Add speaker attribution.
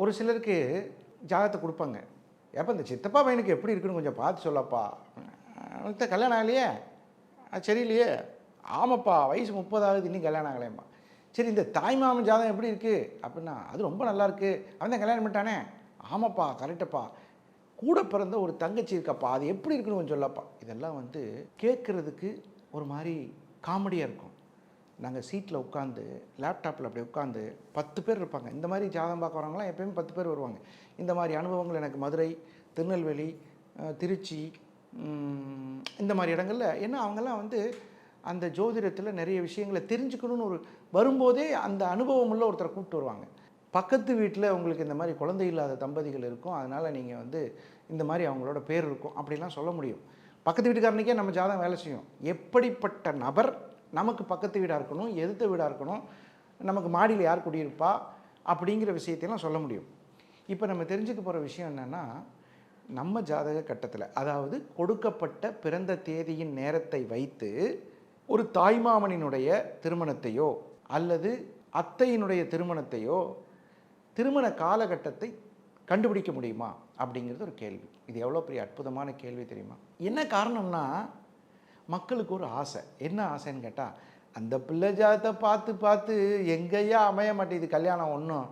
Speaker 1: ஒரு சிலருக்கு ஜாதகத்தை கொடுப்பாங்க. ஏப்பா இந்த சித்தப்பா பையனுக்கு எப்படி இருக்குன்னு கொஞ்சம் பார்த்து சொல்லப்பா. அவனுக்கு தான் கல்யாணம் ஆகலையே. அது சரியில்லையே. ஆமாப்பா வயசு முப்பதாவது இன்னும் கல்யாணம் ஆகலையம்மா. சரி இந்த தாய் மாமன் ஜாதகம் எப்படி இருக்குது அப்படின்னா அது ரொம்ப நல்லா இருக்குது அவன் தான் கல்யாணம் பண்ணிட்டானே. ஆமாப்பா கரெக்டப்பா. கூட பிறந்த ஒரு தங்கச்சி இருக்கப்பா அது எப்படி இருக்குன்னு கொஞ்சம் சொல்லப்பா. இதெல்லாம் வந்து கேட்குறதுக்கு ஒரு மாதிரி காமெடியாக இருக்கும். நாங்கள் சீட்டில் உட்காந்து லேப்டாப்பில் அப்படி உட்காந்து பத்து பேர் இருப்பாங்க. இந்த மாதிரி ஜாதகம் பார்க்க வரவங்களாம் எப்பயுமே பத்து பேர் வருவாங்க. இந்த மாதிரி அனுபவங்கள் எனக்கு மதுரை திருநெல்வேலி திருச்சி இந்த மாதிரி இடங்கள்ல ஏன்னா அவங்கெல்லாம் வந்து அந்த ஜோதிடத்தில் நிறைய விஷயங்களை தெரிஞ்சுக்கணும்னு ஒரு வரும்போதே அந்த அனுபவம் உள்ள ஒருத்தரை கூப்பிட்டு வருவாங்க. பக்கத்து வீட்டில் உங்களுக்கு இந்த மாதிரி குழந்தை இல்லாத தம்பதிகள் இருக்கும். அதனால் நீங்கள் வந்து இந்த மாதிரி அவங்களோட பேர் இருக்கும். அப்படிலாம் சொல்ல முடியும். பக்கத்து வீட்டுக்காரனுக்கே நம்ம ஜாதகம் வேலை செய்யும். எப்படிப்பட்ட நபர் நமக்கு பக்கத்து வீடாக இருக்கணும் எதிர்த்த வீடாக இருக்கணும் நமக்கு மாடியில் யார் குடியிருப்பா அப்படிங்கிற விஷயத்தையெல்லாம் சொல்ல முடியும். இப்போ நம்ம தெரிஞ்சுக்க போகிற விஷயம் என்னென்னா நம்ம ஜாதக கட்டத்தில் அதாவது கொடுக்கப்பட்ட பிறந்த தேதியின் நேரத்தை வைத்து ஒரு தாய்மாமனினுடைய திருமணத்தையோ அல்லது அத்தையினுடைய திருமணத்தையோ திருமண காலகட்டத்தை கண்டுபிடிக்க முடியுமா அப்படிங்கிறது ஒரு கேள்வி. இது எவ்வளோ பெரிய அற்புதமான கேள்வி தெரியுமா? என்ன காரணம்னா மக்களுக்கு ஒரு ஆசை. என்ன ஆசைன்னு கேட்டால் அந்த பிள்ளை ஜாதத்தை பார்த்து பார்த்து எங்கேயா அமைய மாட்டேங்குது. கல்யாணம் ஒன்றும்